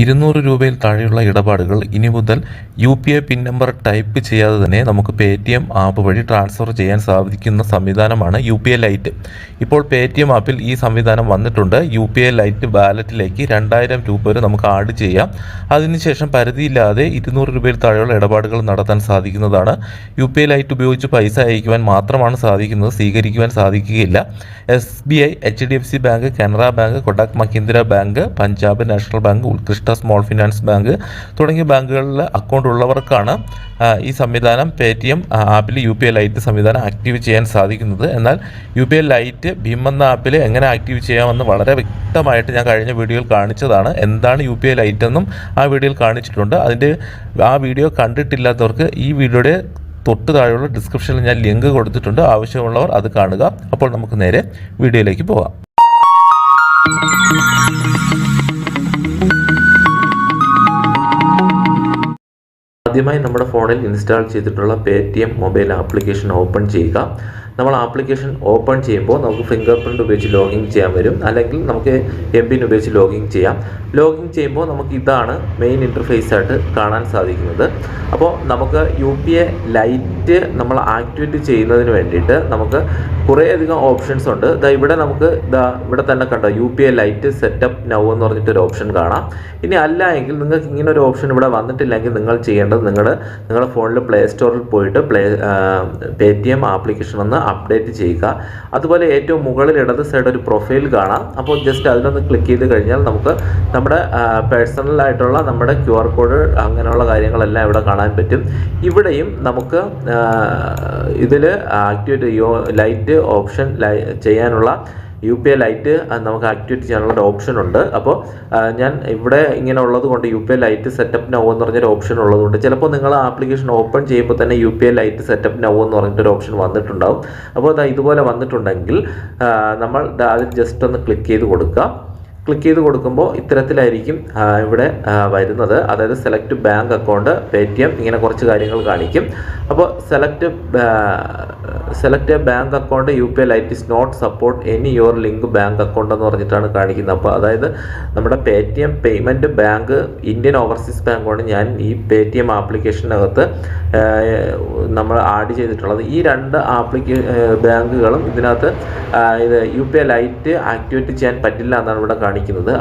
ഇരുന്നൂറ് രൂപയിൽ താഴെയുള്ള ഇടപാടുകൾ ഇനി മുതൽ U P I pin number type ചെയ്യാതെ തന്നെ നമുക്ക് പേ ടി എം ആപ്പ് വഴി ട്രാൻസ്ഫർ ചെയ്യാൻ സാധിക്കുന്ന സംവിധാനമാണ് യു പി ഐ ലൈറ്റ്. ഇപ്പോൾ പേ ടി എം ആപ്പിൽ ഈ സംവിധാനം വന്നിട്ടുണ്ട്. യു പി ഐ ലൈറ്റ് വാലറ്റിലേക്ക് രണ്ടായിരം രൂപ വരെ നമുക്ക് ആഡ് ചെയ്യാം. അതിനുശേഷം പരിധിയില്ലാതെ ഇരുന്നൂറ് രൂപയിൽ താഴെയുള്ള ഇടപാടുകൾ നടത്താൻ സാധിക്കുന്നതാണ്. യു പി ഐ ലൈറ്റ് ഉപയോഗിച്ച് പൈസ അയക്കുവാൻ മാത്രമാണ് സാധിക്കുന്നത് സ്വീകരിക്കുവാൻ സാധിക്കുകയില്ല. S B I H D F C bank Canara bank Kotak Mahindra bank Punjab national bank Utkarsh small finance bank തുടങ്ങിയ ബാങ്കുകളിൽ അക്കൗണ്ട് ഉള്ളവർക്കാണ് ഈ സംവിധാനം പേ ടി എം ആപ്പിൽ യു പി ഐ ലൈറ്റ് സംവിധാനം ആക്റ്റീവ് ചെയ്യാൻ സാധിക്കുന്നത്. എന്നാൽ യു പി ഐ ലൈറ്റ് ഭീം എന്ന ആപ്പിൽ എങ്ങനെ ആക്റ്റീവ് ചെയ്യാമെന്ന് വളരെ വ്യക്തമായിട്ട് ഞാൻ കഴിഞ്ഞ വീഡിയോയിൽ കാണിച്ചതാണ്. എന്താണ് യു പി ഐ ലൈറ്റ് എന്നും ആ വീഡിയോയിൽ കാണിച്ചിട്ടുണ്ട്. അതിന്റെ ആ വീഡിയോ കണ്ടിട്ടില്ലാത്തവർക്ക് ഈ വീഡിയോയുടെ തൊട്ട് താഴെയുള്ള ഡിസ്ക്രിപ്ഷനിൽ ഞാൻ ലിങ്ക് കൊടുത്തിട്ടുണ്ട്. ആവശ്യമുള്ളവർ അത് കാണുക. അപ്പോൾ നമുക്ക് നേരെ വീഡിയോയിലേക്ക് പോകാം ആദ്യമായി നമ്മുടെ ഫോണിൽ ഇൻസ്റ്റാൾ ചെയ്തിട്ടുള്ള Paytm mobile application open ചെയ്യുക. നമ്മൾ ആപ്ലിക്കേഷൻ ഓപ്പൺ ചെയ്യുമ്പോൾ നമുക്ക് ഫിംഗർ പ്രിന്റ് ഉപയോഗിച്ച് ലോഗിൻ ചെയ്യാൻ വരും. അല്ലെങ്കിൽ നമുക്ക് എം പിൻ ഉപയോഗിച്ച് ലോഗിൻ ചെയ്യാം. ലോഗിൻ ചെയ്യുമ്പോൾ നമുക്ക് ഇതാണ് മെയിൻ ഇന്റർഫേസ് ആയിട്ട് കാണാൻ സാധിക്കുന്നത്. അപ്പോൾ നമുക്ക് യു പി എ ലൈറ്റ് നമ്മൾ ആക്ടിവേറ്റ് ചെയ്യുന്നതിന് വേണ്ടിയിട്ട് നമുക്ക് കുറേയധികം ഓപ്ഷൻസ് ഉണ്ട്. ദാ ഇവിടെ നമുക്ക് ദാ ഇവിടെ തന്നെ കണ്ടോ U P I lite setup now എന്ന് പറഞ്ഞിട്ട് ഒരു ഓപ്ഷൻ കാണാം. ഇനി അല്ല എങ്കിൽ നിങ്ങൾക്ക് ഇങ്ങനെ ഒരു ഓപ്ഷൻ ഇവിടെ വന്നിട്ടില്ലെങ്കിൽ നിങ്ങൾ ചെയ്യേണ്ടത് നിങ്ങൾ നിങ്ങളുടെ ഫോണിൽ പ്ലേ സ്റ്റോറിൽ പോയിട്ട് play Paytm application ഒന്ന് അപ്ഡേറ്റ് ചെയ്യുക. അതുപോലെ ഏറ്റവും മുകളിൽ ഇടത് സൈഡ് ഒരു പ്രൊഫൈൽ കാണാം. അപ്പോൾ ജസ്റ്റ് അതിലൊന്ന് ക്ലിക്ക് ചെയ്ത് കഴിഞ്ഞാൽ നമുക്ക് നമ്മുടെ പേഴ്സണലായിട്ടുള്ള നമ്മുടെ ക്യു ആർ കോഡ് അങ്ങനെയുള്ള കാര്യങ്ങളെല്ലാം ഇവിടെ കാണാൻ പറ്റും. ഇവിടെയും നമുക്ക് ഇതിൽ ആക്ടിവേറ്റ് ലൈറ്റ് ഓപ്ഷൻ ചെയ്യാനുള്ള യു പി ഐ ലൈറ്റ് നമുക്ക് ആക്ടിവേറ്റ് ചെയ്യാനുള്ള ഒരു ഓപ്ഷൻ ഉണ്ട്. അപ്പോൾ ഞാൻ ഇവിടെ ഇങ്ങനെ ഉള്ളത് കൊണ്ട് U P I lite setup now എന്ന് പറഞ്ഞൊരു ഓപ്ഷൻ ഉള്ളതുകൊണ്ട് ചിലപ്പോൾ നിങ്ങൾ ആപ്ലിക്കേഷൻ ഓപ്പൺ ചെയ്യുമ്പോൾ തന്നെ U P I lite setup now എന്ന് പറഞ്ഞിട്ടൊരു ഓപ്ഷൻ വന്നിട്ടുണ്ടാവും. അപ്പോൾ ഇതുപോലെ വന്നിട്ടുണ്ടെങ്കിൽ നമ്മൾ ദാ അതിൽ ജസ്റ്റ് ഒന്ന് ക്ലിക്ക് ചെയ്ത് കൊടുക്കുക ക്ലിക്ക് ചെയ്ത് കൊടുക്കുമ്പോൾ ഇത്തരത്തിലായിരിക്കും ഇവിടെ വരുന്നത്. അതായത് select bank account Paytm ഇങ്ങനെ കുറച്ച് കാര്യങ്ങൾ കാണിക്കും. അപ്പോൾ select select a bank account U P I lite is not support any your link bank account എന്ന് പറഞ്ഞിട്ടാണ് കാണിക്കുന്നത്. അപ്പോൾ അതായത് നമ്മുടെ Paytm payment bank Indian overseas ബാങ്കാണ് ഞാൻ ഈ പേ ടി എം ആപ്ലിക്കേഷനകത്ത് നമ്മൾ ആഡ് ചെയ്തിട്ടുള്ളത്. ഈ രണ്ട് ആപ്ലിക്ക ബാങ്കുകളും ഇതിനകത്ത് ഇത് U P I lite activate ചെയ്യാൻ പറ്റില്ല എന്നാണ് ഇവിടെ കാണിക്കുന്നത്.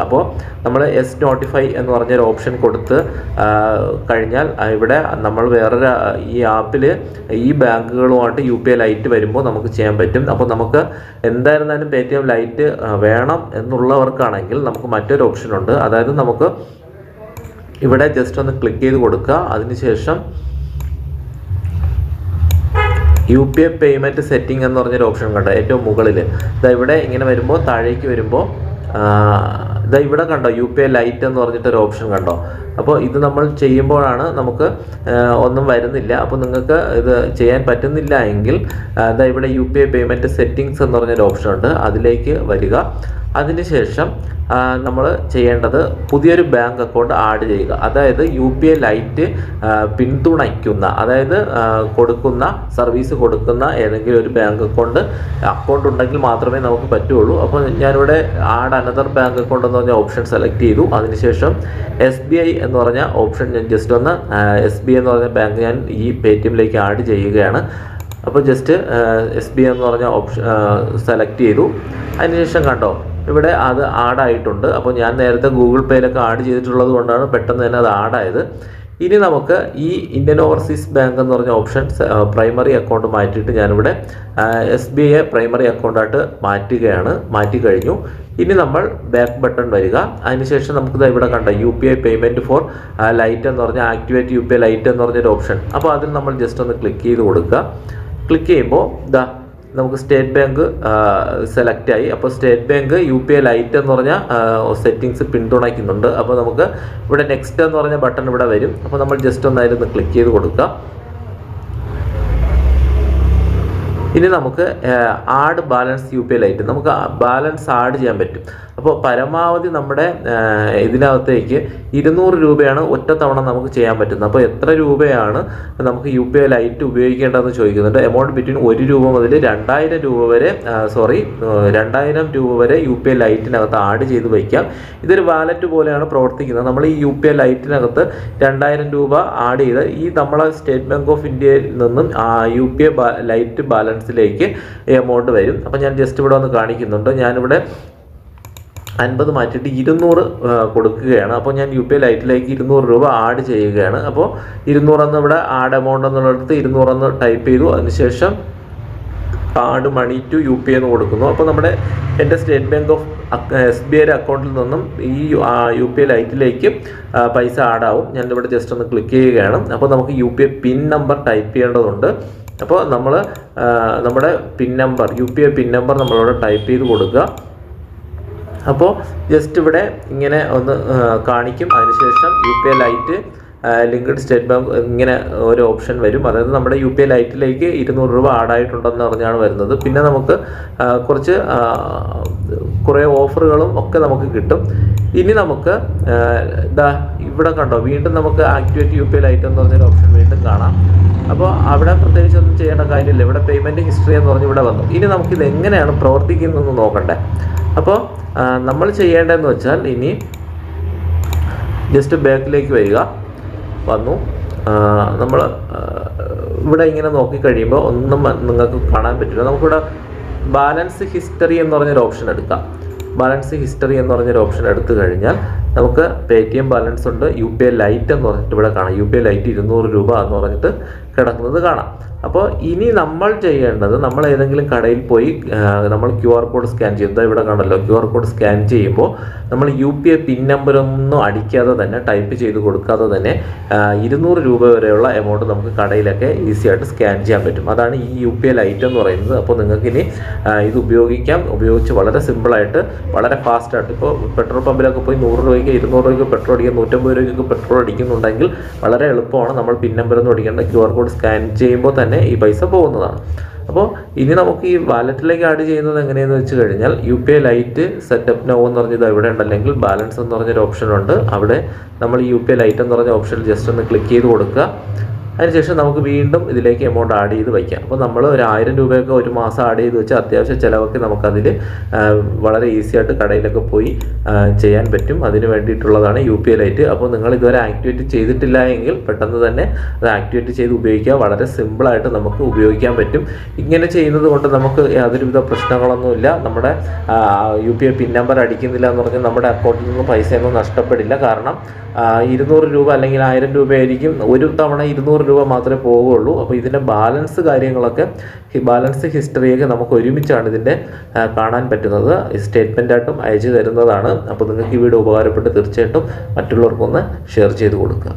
അപ്പോൾ നമ്മൾ എസ് നോട്ടിഫൈ എന്ന് പറഞ്ഞൊരു ഓപ്ഷൻ കൊടുത്ത് കഴിഞ്ഞാൽ ഇവിടെ നമ്മൾ വേറൊരു ഈ ആപ്പിൽ ഈ ബാങ്കുകളുമായിട്ട് യു പി ഐ ലൈറ്റ് വരുമ്പോൾ നമുക്ക് ചെയ്യാൻ പറ്റും. അപ്പോൾ നമുക്ക് എന്തായിരുന്നാലും പേ ടി എം ലൈറ്റ് വേണം എന്നുള്ളവർക്കാണെങ്കിൽ നമുക്ക് മറ്റൊരു ഓപ്ഷൻ ഉണ്ട്. അതായത് നമുക്ക് ഇവിടെ ജസ്റ്റ് ഒന്ന് ക്ലിക്ക് ചെയ്ത് കൊടുക്കുക. അതിനുശേഷം U P I payment setting എന്ന് പറഞ്ഞൊരു ഓപ്ഷൻ കണ്ടോ? ഏറ്റവും മുകളിൽ ഇതാ ഇവിടെ ഇങ്ങനെ വരുമ്പോൾ താഴേക്ക് വരുമ്പോൾ ഇതാ ഇവിടെ കണ്ടോ യു പി ഐ ലൈറ്റ് എന്ന് പറഞ്ഞിട്ട് ഒരു ഓപ്ഷൻ കണ്ടോ? അപ്പോൾ ഇത് നമ്മൾ ചെയ്യുമ്പോഴാണ് നമുക്ക് ഒന്നും വരുന്നില്ല. അപ്പോൾ നിങ്ങൾക്ക് ഇത് ചെയ്യാൻ പറ്റുന്നില്ല എങ്കിൽ ഇതാ ഇവിടെ U P I payment settings എന്ന് പറഞ്ഞൊരു ഓപ്ഷൻ ഉണ്ട്. അതിലേക്ക് വരിക. അതിനുശേഷം നമ്മൾ ചെയ്യേണ്ടത് പുതിയൊരു ബാങ്ക് അക്കൗണ്ട് ആഡ് ചെയ്യുക. അതായത് യു പി ഐ ലൈറ്റ് പിന്തുണയ്ക്കുന്ന അതായത് കൊടുക്കുന്ന സർവീസ് കൊടുക്കുന്ന ഏതെങ്കിലും ഒരു ബാങ്ക് അക്കൗണ്ട് അക്കൗണ്ട് ഉണ്ടെങ്കിൽ മാത്രമേ നമുക്ക് പറ്റുള്ളൂ. അപ്പോൾ ഞാനിവിടെ ആഡ് അനദർ ബാങ്ക് അക്കൗണ്ട് എന്ന് പറഞ്ഞ ഓപ്ഷൻ സെലക്ട് ചെയ്തു. അതിനുശേഷം എസ് ബി ഐ എന്ന് പറഞ്ഞ ഓപ്ഷൻ ഞാൻ ജസ്റ്റ് ഒന്ന് എസ് ബി ഐ എന്ന് പറഞ്ഞ ബാങ്ക് ഞാൻ ഈ പേ ടി എമ്മിലേക്ക് ആഡ് ചെയ്യുകയാണ് അപ്പോൾ ജസ്റ്റ് എസ് ബി ഐ എന്ന് പറഞ്ഞ ഓപ്ഷൻ സെലക്ട് ചെയ്തു. അതിനുശേഷം കണ്ടോ ഇവിടെ അത് ആഡായിട്ടുണ്ട് അപ്പോൾ ഞാൻ നേരത്തെ ഗൂഗിൾ പേയിലൊക്കെ ആഡ് ചെയ്തിട്ടുള്ളത് കൊണ്ടാണ് പെട്ടെന്ന് തന്നെ അത് ആഡായത് ഇനി നമുക്ക് ഈ ഇന്ത്യൻ ഓവർസീസ് ബാങ്ക് എന്ന് പറഞ്ഞ ഓപ്ഷൻ പ്രൈമറി അക്കൗണ്ട് മാറ്റിയിട്ട് ഞാനിവിടെ എസ് ബി ഐ പ്രൈമറി അക്കൗണ്ടായിട്ട് മാറ്റുകയാണ്. മാറ്റി കഴിഞ്ഞു. ഇനി നമ്മൾ ബാക്ക് ബട്ടൺ വരിക. അതിനുശേഷം നമുക്ക് ഇവിടെ കണ്ട U P I payment for lite എന്ന് പറഞ്ഞ activate U P I lite എന്ന് പറഞ്ഞൊരു ഓപ്ഷൻ അപ്പോൾ അതിൽ നമ്മൾ ജസ്റ്റ് ഒന്ന് ക്ലിക്ക് ചെയ്ത് കൊടുക്കുക. ക്ലിക്ക് ചെയ്യുമ്പോൾ ദാ നമുക്ക് സ്റ്റേറ്റ് ബാങ്ക് സെലക്ട് ആയി. അപ്പോൾ state bank U P I lite എന്ന് പറഞ്ഞ സെറ്റിങ്സ് പിന്തുണയ്ക്കുന്നുണ്ട്. അപ്പോൾ നമുക്ക് ഇവിടെ നെക്സ്റ്റ് എന്ന് പറഞ്ഞ ബട്ടൺ ഇവിടെ വരും. അപ്പോൾ നമ്മൾ ജസ്റ്റ് ഒന്നായിരുന്നു ക്ലിക്ക് ചെയ്ത് കൊടുക്കുക ഇനി നമുക്ക് add balance U P I lite നമുക്ക് ബാലൻസ് ആഡ് ചെയ്യാൻ പറ്റും. അപ്പോൾ പരമാവധി നമ്മുടെ ഇതിനകത്തേക്ക് ഇരുന്നൂറ് രൂപയാണ് ഒറ്റ തവണ നമുക്ക് ചെയ്യാൻ പറ്റുന്നത്. അപ്പോൾ എത്ര രൂപയാണ് നമുക്ക് യു പി ഐ ലൈറ്റ് ഉപയോഗിക്കേണ്ടതെന്ന് ചോദിക്കുന്നുണ്ട്. എമൗണ്ട് ബിറ്റ്വീൻ ഒരു രൂപ മുതൽ രണ്ടായിരം രൂപ വരെ സോറി രണ്ടായിരം രൂപ വരെ യു പി ഐ ലൈറ്റിനകത്ത് ആഡ് ചെയ്ത് വയ്ക്കാം. ഇതൊരു വാലറ്റ് പോലെയാണ് പ്രവർത്തിക്കുന്നത്. നമ്മൾ ഈ യു പി ഐ ലൈറ്റിനകത്ത് രണ്ടായിരം രൂപ ആഡ് ചെയ്ത് ഈ നമ്മളെ സ്റ്റേറ്റ് ബാങ്ക് ഓഫ് ഇന്ത്യയിൽ നിന്നും യു പി ഐ ലൈറ്റ് ബാലൻസിലേക്ക് എമൗണ്ട് വരും. അപ്പം ഞാൻ ജസ്റ്റ് ഇവിടെ ഒന്ന് കാണിക്കുന്നുണ്ട്. ഞാനിവിടെ അൻപത് മാറ്റിയിട്ട് ഇരുന്നൂറ് കൊടുക്കുകയാണ്. അപ്പോൾ ഞാൻ യു പി ഐ ലൈറ്റിലേക്ക് ഇരുന്നൂറ് രൂപ ആഡ് ചെയ്യുകയാണ്. അപ്പോൾ ഇരുന്നൂറെന്ന് ഇവിടെ ആഡ് എമൗണ്ട് എന്നുള്ളിടത്ത് ഇരുന്നൂറെന്ന് ടൈപ്പ് ചെയ്തു. അതിനുശേഷം add money to U P എന്ന് കൊടുക്കുന്നു. അപ്പോൾ നമ്മുടെ എന്റെ state bank of S B ഐയുടെ അക്കൗണ്ടിൽ നിന്നും ഈ യു പി ഐ ലൈറ്റിലേക്ക് പൈസ ആഡാവും ഞാനിവിടെ ജസ്റ്റ് ഒന്ന് ക്ലിക്ക് ചെയ്യുകയാണ്. അപ്പോൾ നമുക്ക് U P I pin number type ചെയ്യേണ്ടതുണ്ട്. അപ്പോൾ നമ്മൾ നമ്മുടെ pin number U P I pin number നമ്മളിവിടെ ടൈപ്പ് ചെയ്ത് കൊടുക്കുക. അപ്പോൾ ജസ്റ്റ് ഇവിടെ ഇങ്ങനെ ഒന്ന് കാണിക്കും. അതിനുശേഷം U P I lite linked state bank ഇങ്ങനെ ഒരു ഓപ്ഷൻ വരും. അതായത് നമ്മുടെ യു പി ഐ ലൈറ്റിലേക്ക് ഇരുന്നൂറ് രൂപ ആഡായിട്ടുണ്ടെന്ന് പറഞ്ഞാണ് വരുന്നത്. പിന്നെ നമുക്ക് കുറച്ച് കുറേ ഓഫറുകളും ഒക്കെ നമുക്ക് കിട്ടും. ഇനി നമുക്ക് ഇതാ ഇവിടെ കണ്ടോ വീണ്ടും നമുക്ക് activate U P I lite എന്ന് പറഞ്ഞൊരു ഓപ്ഷൻ വീണ്ടും കാണാം. അപ്പോൾ അവിടെ പ്രത്യേകിച്ച് ഒന്നും ചെയ്യേണ്ട കാര്യമില്ല. ഇവിടെ പേയ്മെന്റ് ഹിസ്റ്ററി എന്ന് പറഞ്ഞ് ഇവിടെ വന്നു. ഇനി നമുക്കിത് എങ്ങനെയാണ് പ്രവർത്തിക്കുന്നതെന്ന് നോക്കണ്ടേ. അപ്പോൾ നമ്മൾ ചെയ്യേണ്ടതെന്ന് വെച്ചാൽ ഇനി ജസ്റ്റ് ബാക്കിലേക്ക് വരിക. വന്നു. നമ്മൾ ഇവിടെ ഇങ്ങനെ നോക്കിക്കഴിയുമ്പോൾ ഒന്നും നിങ്ങൾക്ക് കാണാൻ പറ്റില്ല. നമുക്കിവിടെ ബാലൻസ് ഹിസ്റ്ററി എന്ന് പറഞ്ഞൊരു ഓപ്ഷൻ എടുക്കാം. ബാലൻസ് ഹിസ്റ്ററി എന്ന് പറഞ്ഞൊരു ഓപ്ഷൻ എടുത്തു കഴിഞ്ഞാൽ നമുക്ക് പേ ടി എം ബാലൻസ് ഉണ്ട് യു പി ഐ ലൈറ്റ് എന്ന് പറഞ്ഞിട്ട് ഇവിടെ കാണാം. യു പി ഐ ലൈറ്റ് ഇരുന്നൂറ് രൂപ എന്ന് പറഞ്ഞിട്ട് കിടക്കുന്നത് കാണാം. അപ്പോൾ ഇനി നമ്മൾ ചെയ്യേണ്ടത് നമ്മൾ ഏതെങ്കിലും കടയിൽ പോയി നമ്മൾ ക്യു ആർ കോഡ് സ്കാൻ ചെയ്യും ഇവിടെ കാണല്ലോ ക്യു ആർ കോഡ് സ്കാൻ ചെയ്യുമ്പോൾ നമ്മൾ യു പി ഐ പിൻ നമ്പറൊന്നും അടിക്കാതെ തന്നെ ടൈപ്പ് ചെയ്ത് കൊടുക്കാതെ തന്നെ ഇരുന്നൂറ് രൂപ വരെയുള്ള എമൗണ്ട് നമുക്ക് കടയിലൊക്കെ ഈസി ആയിട്ട് സ്കാൻ ചെയ്യാൻ പറ്റും. അതാണ് ഈ യു പി ഐ ലൈറ്റ് എന്ന് പറയുന്നത്. അപ്പോൾ നിങ്ങൾക്ക് ഇനി ഇത് ഉപയോഗിക്കാം. ഉപയോഗിച്ച് വളരെ സിമ്പിളായിട്ട് വളരെ ഫാസ്റ്റായിട്ട് ഇപ്പോൾ പെട്രോൾ പമ്പിലൊക്കെ പോയി നൂറ് രൂപയ്ക്ക് ഇരുന്നൂറ് രൂപയ്ക്ക് പെട്രോൾ അടിക്കുക നൂറ്റമ്പത് രൂപയ്ക്ക് പെട്രോൾ അടിക്കുന്നുണ്ടെങ്കിൽ വളരെ എളുപ്പമാണ് നമ്മൾ പിൻ നമ്പറൊന്നും അടിക്കേണ്ട. ക്യു ആർ കോഡ് സ്കാൻ ചെയ്യുമ്പോൾ തന്നെ ഈ പൈസ പോകുന്നതാണ്. അപ്പോൾ ഇനി നമുക്ക് ഈ വാലറ്റിലേക്ക് ആഡ് ചെയ്യുന്നത് എങ്ങനെയെന്ന് വെച്ച് കഴിഞ്ഞാൽ U P I lite setup now എന്ന് പറഞ്ഞത് ഇവിടെ ഉണ്ടല്ലെങ്കിൽ ബാലൻസ് എന്ന് പറഞ്ഞൊരു ഓപ്ഷൻ ഉണ്ട്. അവിടെ നമ്മൾ യു പി ഐ ലൈറ്റ് എന്ന് പറഞ്ഞ ഓപ്ഷനിൽ ജസ്റ്റ് ഒന്ന് ക്ലിക്ക് ചെയ്ത് കൊടുക്കുക. അതിനുശേഷം നമുക്ക് വീണ്ടും ഇതിലേക്ക് എമൗണ്ട് ആഡ് ചെയ്ത് വയ്ക്കാം. അപ്പോൾ നമ്മൾ ഒരു ആയിരം രൂപയൊക്കെ ഒരു മാസം ആഡ് ചെയ്ത് വെച്ചാൽ അത്യാവശ്യം ചിലവൊക്കെ നമുക്കതിൽ വളരെ ഈസി ആയിട്ട് കടയിലൊക്കെ പോയി ചെയ്യാൻ പറ്റും. അതിന് വേണ്ടിയിട്ടുള്ളതാണ് യു പി ഐ ലൈറ്റ് അപ്പോൾ നിങ്ങൾ ഇതുവരെ ആക്ടിവേറ്റ് ചെയ്തിട്ടില്ല എങ്കിൽ പെട്ടെന്ന് തന്നെ അത് ആക്ടിവേറ്റ് ചെയ്ത് ഉപയോഗിക്കുക. വളരെ സിമ്പിളായിട്ട് നമുക്ക് ഉപയോഗിക്കാൻ പറ്റും. ഇങ്ങനെ ചെയ്യുന്നത് കൊണ്ട് നമുക്ക് യാതൊരുവിധ പ്രശ്നങ്ങളൊന്നുമില്ല നമ്മുടെ U P I pin number അടിക്കുന്നില്ല എന്ന് പറഞ്ഞാൽ നമ്മുടെ അക്കൗണ്ടിൽ നിന്ന് പൈസയൊന്നും നഷ്ടപ്പെടില്ല. കാരണം ഇരുന്നൂറ് രൂപ അല്ലെങ്കിൽ ആയിരം രൂപയായിരിക്കും. ഒരു തവണ ഇരുന്നൂറ് രൂപ മാത്രമേ പോവുകയുള്ളൂ. അപ്പോൾ ഇതിന്റെ ബാലൻസ് കാര്യങ്ങളൊക്കെ ബാലൻസ് ഹിസ്റ്ററിയൊക്കെ നമുക്ക് ഒരുമിച്ചാണ് ഇതിന്റെ കാണാൻ പറ്റുന്നത്. സ്റ്റേറ്റ്മെന്റായിട്ടും അയച്ചു തരുന്നതാണ്. അപ്പോൾ നിങ്ങൾക്ക് ഈ വീഡിയോ ഉപകാരപ്പെട്ട് തീർച്ചയായിട്ടും മറ്റുള്ളവർക്കൊന്ന് ഷെയർ ചെയ്ത് കൊടുക്കുക.